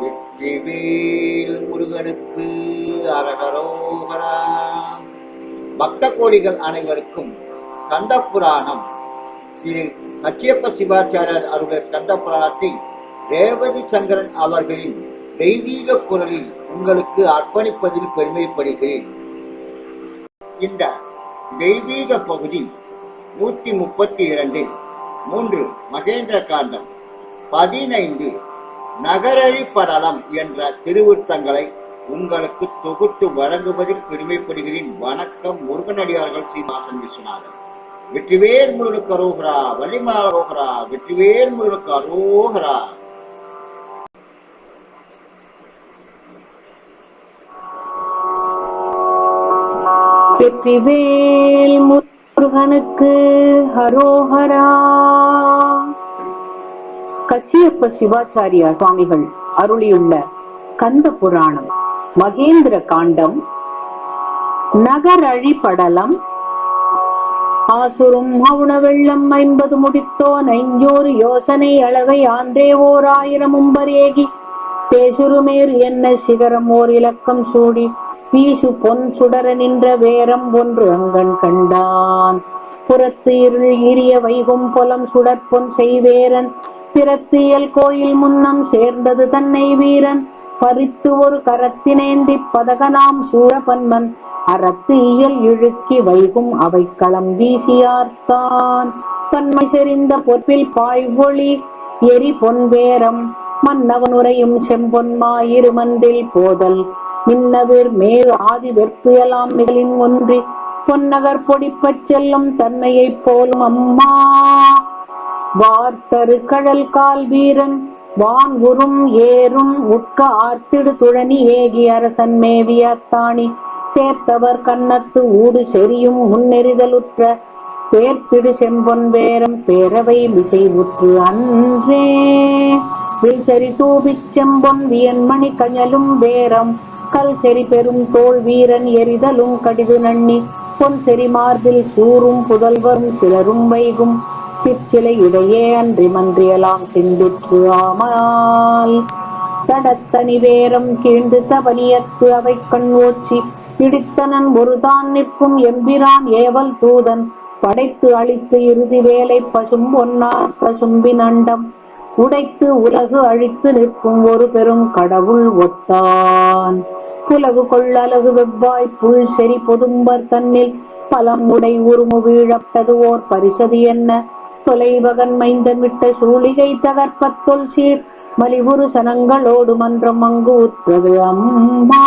வெற்றிவேல் முருகனுக்கு அரகரோகரா. பக்த கோடிகள் அனைவருக்கும் கந்த புராணம் திரு கச்சியப்ப சிவாச்சாரியர் அவருடைய கந்த புராணத்தை ரேவதி சங்கரன் அவர்களின் தெய்வீக குரலில் உங்களுக்கு அர்ப்பணிப்பதில் பெருமைப்படுகிறேன். இந்த தெய்வீக பகுதி நூற்றி முப்பத்தி இரண்டில் மூன்று மகேந்திர காண்டம் பதினைந்து நகரழிப்படலம் என்ற திருவிருத்தங்களை உங்களுக்கு தொகுத்து வழங்குவதில் பெருமைப்படுகிறேன். வணக்கம் முருகனடியார்கள் சீமாசன் விஸ்வநாதன் வெற்றிவேல் முருகனுக்கு அரோகரா வள்ளிமலா அரோகரா வெற்றிவேல் முருகனுக்கு அரோகரா. வெற்றிவேல் முருகனுக்கு ஹரோஹரா கச்சியப்ப சிவாச்சாரியா சுவாமிகள் அருளியுள்ள கந்த புராணம் மகேந்திர காண்டம் நகரழி படலம் ஆசுரும் மௌன வெள்ளம் ஐம்பது முடித்தோன் ஐஞ்சோறு யோசனை அளவை ஆன்றே ஓர் ஆயிரமும் பரேகி பேசுருமேறு என்ன சிகரம் ஓர் இலக்கம் சூடி வீசு பொன் சுடர நின்ற வேரம் ஒன்று அங்கன் கண்டான். புறத்து இருள் இரிய வைகும் புலம் சுடற்பொன் செய்வேரன் பிறத்தியல் கோயில் முன்னம் சேர்ந்தது தன்னை வீரன். பறித்து ஒரு கரத்தினேந்தி பதகனாம் சூழபன்மன் அறத்து இயல் இழுக்கி வைகும் அவை களம் வீசியார்த்தான். தன்மை செறிந்த பொற்பில் பாய்வொளி எரி பொன்வேரம் மன்னவன் உரையும் செம்பொன்மாயிரு இருமந்தில் போதல். மின்னவிர் மேல் ஆதி வெற்புயலாம் மிகளின் ஒன்றி. பொன்னகர் பொடிப்பச் செல்லும் தன்மையைப் போலும் அம்மா. வார்த்தரு கடல் கால் வீரன் வான் உறும் ஏறும் உட்க ஆர்த்திடு துழனி ஏகி அரசன் மேவியத்தாணி சேர்த்தவர் கன்னத்து ஊடு செறியும் முன்னெறிதலுற்ற பேர்த்திடு செம்பொன் வேரம் பேரவை மிசை உற்று அன்றே வில்சரி தூபிச் செம்பொன் வியன்மணி கஞலும் வேரம் கல் செறி பெரும் தோல் வீரன் எரிதலும் கடிது நண்ணி பொன் செறி மார்பில் சூரும் புதல்வரும் சிலரும் வைகும் சிற்சிலை இடையே அன்றி மன்றியலாம் சிந்திற்று ஆமால். தடத்தனி வேரம் கீழ்ந்து தவனியத்து அவை கண் ஓச்சி. பிடித்தனன் ஒருதான் நிற்கும் எம்பிரான் ஏவல் தூதன். படைத்து அழித்து இறுதி வேலை பசும் ஒன்னார் பசும்பின் அண்டம். உடைத்து உலகு அழித்து நிற்கும் ஒரு பெரும் கடவுள் ஒத்தான். புலகு கொள்ளலகு வெவ்வாய் புல் செறி பொதும்பர் தன்னில். பலம் உடை உருமு வீழப்பது ஓர் பரிசது என்ன? தொலைவகன் மைந்தன் விட்ட சூழிகை தகர்ப்பத்தொல் சீர் மலிவுறு சனங்களோடு மன்றம் அங்கு உற்றது அம்மா.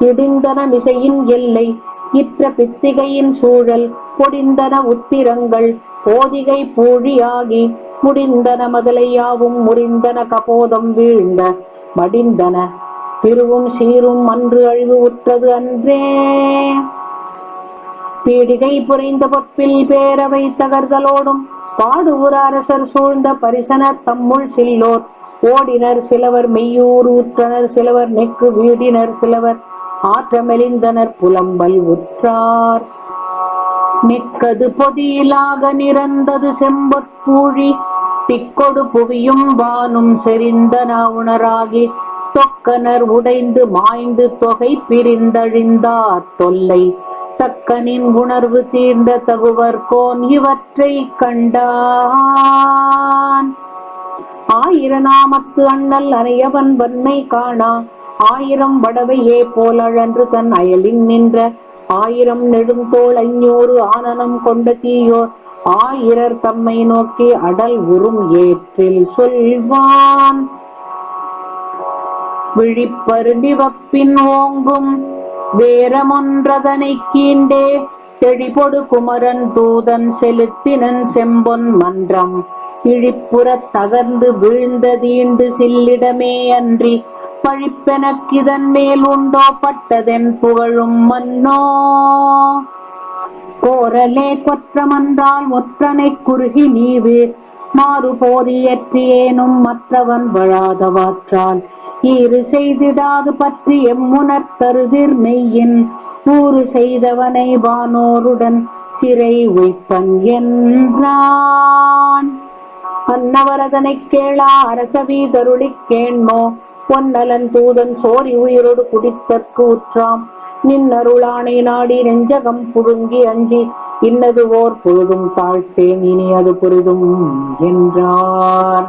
இடிந்தன மிசையின் எல்லை இற்ற பித்திகையின் சூழல் பொடிந்தன உத்திரங்கள் போதிகை பூழியாகி முடிந்தன மதலையாவும் முறிந்தன கபோதம் வீழ்ந்த மடிந்தன. திருவும் சீரும் அன்று அழிவு உற்றது அன்றே. பீடிகை புரைந்த பொற்பில் பேரவை தகர்தலோடும் பாடுவுர அரசர் சூழ்ந்த பரிசனர் தம்முள் சில்லோர். ஓடினர் சிலவர் மெய்யூர் ஊற்றனர் சிலவர் நெக்கு வீடினர் சிலவர் ஆற்றமெலிந்தனர் புலம்பல் உற்றார். நிக்கது பொதியிலாக நிறந்தது செம்பொற்பூழி திக்கொடு புவியும் வானும் செறிந்தன உணராகி தொக்கனர் உடைந்து மாய்ந்து தொகை பிரிந்தழிந்தார் தொல்லை. தக்கனின் உணர்வு தீர்ந்த தகுவர் கோன் இவற்றை கண்டான். ஆயிர நாமத்து அண்ணல் அறையவன் வன்மை காணா. ஆயிரம் வடவையே போலழன்று தன் அயலின் நின்ற ஆயிரம் நெடுந்தோள் ஐநூறு ஆனனம் கொண்ட தீயோர் ஆயிரர் தம்மை நோக்கி அடல் உறும் ஏற்றில் சொல்வான். விழிப்பரு நிவப்பின் ஓங்கும் வேரமொன்றதனை கீண்டே தெளிபொடு குமரன் தூதன் செலுத்தினன் செம்பொன் மன்றம். இழிப்புறத் தகர்ந்து வீழ்ந்ததீண்டு சில்லிடமே அன்றி பழிப்பெனக்கிதன் மேல் உண்டோ பட்டதென் புகழும் மன்னோ. கோரலே கொற்றமன்றால் ஒற்றனை குறுகி நீவு மாறு போதியற்றியேனும் மற்றவன் வழாதவாற்றால். ஈறு செய்திடாது பற்றி எம்முனர் தருதிர் மெய்யின். ஊறு செய்தவனை வானோருடன் சிறை வைப்பன் என்றான். அன்னவரதனைக் கேளா அரசவீதருளிக் கேண்மோ. பொன்னலன் தூதன் சோரி உயிரோடு குடித்தற்கு உற்றாம். நின்னருளானை நாடி நெஞ்சகம் புழுங்கி அஞ்சி இன்னது ஓர் பொழுதும் தாழ்த்தேன் இனி அது புரிதும் என்றார்.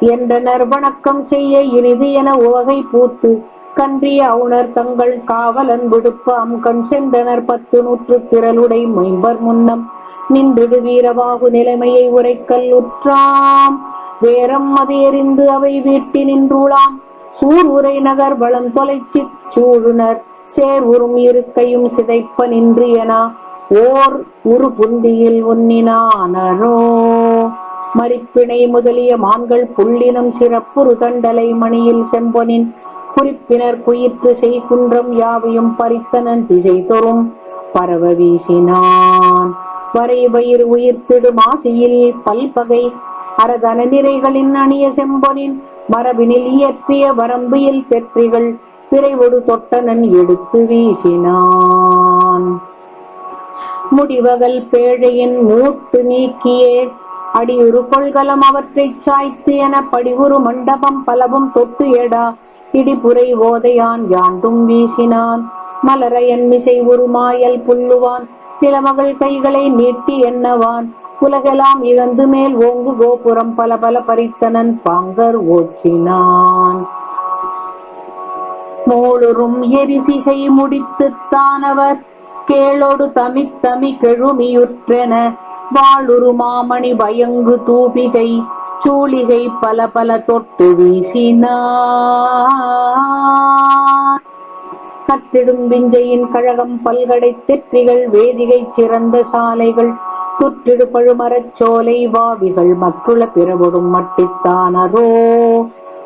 என்றனர் வணக்கம் செய்ய இனிது என உவகை பூத்து கன்றிய அவுணர் தங்கள் காவலன் விடுப்பாம் கண் சென்றனர் பத்து நூற்று திரளுடை மைம்பர் முன்னம் நின்றிடு வீரவாகு நிலைமையை உரைக்கல் உற்றாம். வேரம் அது எறிந்து அவை வீட்டி நின்றுளாம் சூர் உரை நகர் வளம் தொலைச்சி சூழுனர். சேர் உறும் இருக்கையும் சிதைப்ப நின்று என ஓர் உரு புந்தியில் உன்னினானரோ மறிப்பிணை முதலிய மான்கள் புள்ளினம் சிறப்புறு தண்டலை மணியில் செம்பொனின் குறிப்பினர் குயிற்று செய்குன்றம் யாவையும் பறித்தனன் திசை தொறும் பரவ வீசினான். வரை வயிறு உயிர்த்திடு மாசியில் பல்பகை அரதன நிறைகளின் அணிய செம்பொனின் மரபினில் இயற்றிய வரம்பியில் பெற்றிகள் பிறைவொடு தொட்டனன் எடுத்து வீசினான். முடிவகல் பேழையின் மூட்டு நீக்கியே அடியுறு கொள்கலம் அவற்றைச் சாய்த்து என படிவுறு மண்டபம் பலவும் தொட்டு எடா இடிபுரை ஓதையான் யாண்டும் வீசினான். மலரையன் மிசை உருமாயல் புல்லுவான் சிலமகள் கைகளை நீட்டி எண்ணவான். உலகெல்லாம் இழந்து மேல் ஓங்கு கோபுரம் பல பல பறித்தனன் பாங்கர் ஓச்சினான் மோளுறும் எரிசிகை முடித்துத் தானவர் கேளொடு தமித் தமி கெழுமியுற்றென வாளுரு மாமணி பயங்கு தூபிகை சூளிகை பல பல தொட்டு வீசினான். கட்டிடும் விஞ்சையின் கழகம் பல்கடை தெற்றிகள் வேதிகை சிறந்த சாலைகள் குற்றிடு பழுமரச் சோலை வாவிகள் மற்றுள பிறவொடும் மட்டித்தானதோ?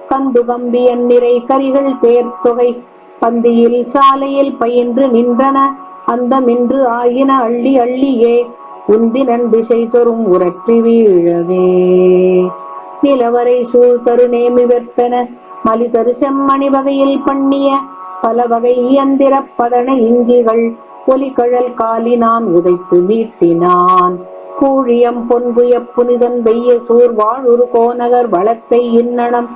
கந்து கம்பியன் நிறை கரிகள் தேர்த்தொகை பந்தியில் சாலையில் பயின்று நின்றன அந்தமின்று ஆயின அள்ளி அள்ளியே உந்தினன் திசை தொறும் உரற்றி வீழவே. நிலவரை சூழ் தரு நேமி வெப்பென மலிதரு செம்மணி வகையில் பண்ணிய பல வகை இயந்திர பதன இஞ்சிகள் ஒலிகழல் காலினான் உதைத்து மீட்டினான். கூழியம் பொன்புய புனிதன் வெய்ய சூர் வாழுரு கோநகர் வளத்தை இன்னணம்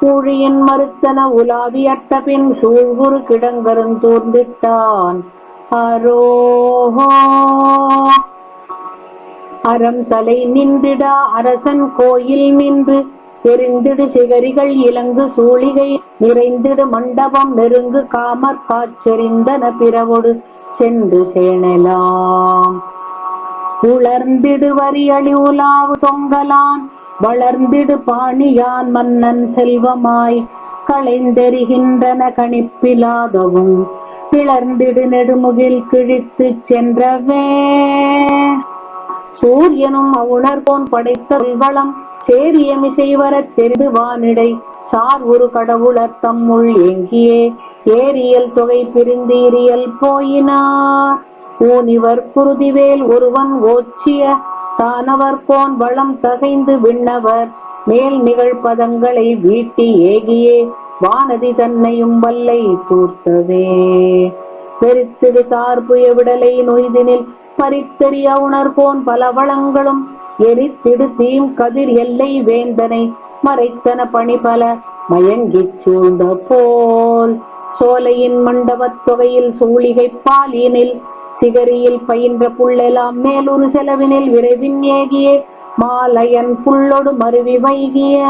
கூழியின் மறுத்தன உலாவி அட்டபின் சூழ்குரு கிடங்கருந்தூர்ந்திட்டான் அரோஹோ அறம் தலை நின்றிடா அரசன் கோயில் நின்று. எரிந்திடு சிகரிகள் இலங்கு சூளிகை நிறைந்திடு மண்டபம் நெருங்கு காமற் காச்செறிந்தன பிறவொடு. சென்று சேணலாம். உளர்ந்திடு வரியளி உலாவு தொங்கலான் வளர்ந்திடு பாணியான் மன்னன் செல்வமாய் களைந்தெறிகின்றன கணிப்பிலாகவும் கிளர்ந்திடு நெடுமுகில் கிழித்துச் சென்றவே. சூரியனும் அவுணர்கோன் படைத்த வளம் சேரியமி வரத் தெரிந்து வானிடை. சார் ஒரு கடவுளர் தம்முள் ஏங்கியே. ஏரியல் தொகை பிரிந்தீரியல் போயினார். ஊனிவர் குருதிவேல் ஒருவன் ஓச்சிய தானவர் போன் வளம் தகைந்து விண்ணவர். மேல் நிகழ்பதங்களை வீட்டி ஏகியே. வானதி தன்னையும் வல்லை தூர்த்தவே வெறித்திடு தார்புய விடலை நொய்தினில் பறித்தெறிய உணர்போன் பல வளங்களும் எரித்திடு தீம் கதிர் எல்லை வேந்தனை மறைத்தன பணி பல மயங்கிச் சூழ்ந்த போல். சோலையின் மண்டபத் தொகையில் சூளிகை பாலினில் சிகரியில் பயின்ற புள்ளெல்லாம் மேலொரு செலவினில் விரைவின் ஏகியே. மாலையன் புல்லொடு மருவி வைகிய.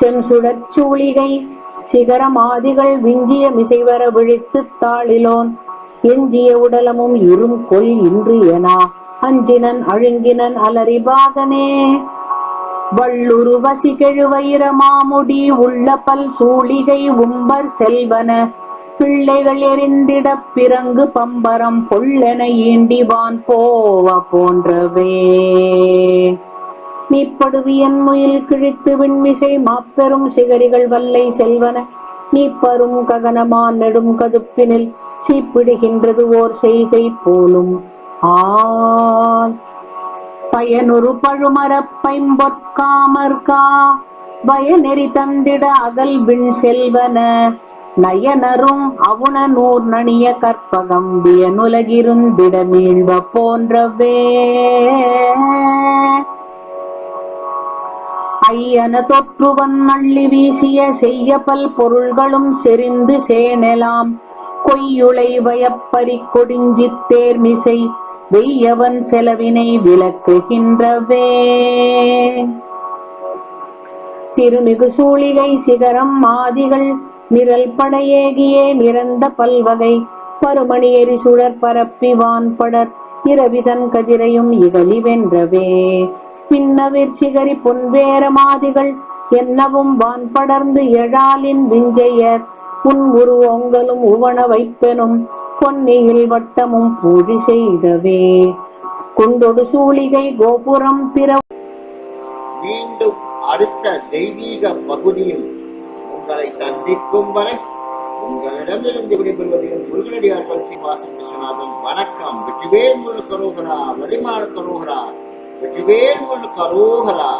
செம்சுடற் சூளிகை சிகரமாதிகள் விஞ்சிய மிசைவர விழித்துத் தாளிலோன் எஞ்சிய உடலமும் இரும் கொல் இன்று எனா அஞ்சினன் அழுங்கினன் அலறிபாதனே வள்ளுரு வசி கெழுவயிர மாமுடி உள்ள பல் சூளிகை உம்பர் செல்வன. பிள்ளைகள் எரிந்திட பிறங்கு பம்பரம் பொள்ளென ஈண்டிவான் போவ போன்றவே. நீப்படுவியன் முயில் கிழித்து விண்மிசை மாப்பெரும் சிகரிகள் வல்லை செல்வன. நீப்பரும் ககனமான் நெடும் கதுப்பினில் சீப்பிடுகின்றது ஓர் செய்கை போலும். ஆல் பயனொரு பழுமரப் பைம்பொற்காமர்கா பயனெறி தந்திட அகல் விண் செல்வன நயனரும் அவுண நூர் நணிய கற்பகம் வியனுலகிருந்திட மீழ்வ போன்றவே. ஐயன தொற்றுவன் நள்ளி வீசிய செய்ய பல் பொருள்களும் செறிந்து சேனலாம் பொய்யுளை வயப்பறி கொடிஞ்சி தேர்மிசை வெய்யவன் செலவினை விளக்குகின்றவே. திருமிகு சூழிகை சிகரம் மாதிகள் நிரல் படையேகியே நிறந்த பல்வகை பருமணி எரி சுழற் பரப்பி வான்படர் இரவிதன் கதிரையும் இகலி வென்றவே. பின்னவிற் சிகரி பொன்வேர மாதிகள் என்னவும் வான் படர்ந்து எழாலின் விஞ்சையர் உன் உருவங்களும் உவன வைப்பெனும் பொன்னியில் வட்டமும் பூஜை செய்தவே. குண்டொடு சூழிகை கோபுரம் பிற மீண்டும் அடுத்த தெய்வீக பகுதியில் உங்களை சந்திக்கும் வரை உங்களிடமிருந்து விடைபெறுவது முருகனடியார்கள் சீவாசன் விஸ்வநாதன். வணக்கம். வெற்றிவேல் முருகன் கரோகரா வரிமாள் கரோகரா வெற்றிவேல் முருகன் கரோகரா.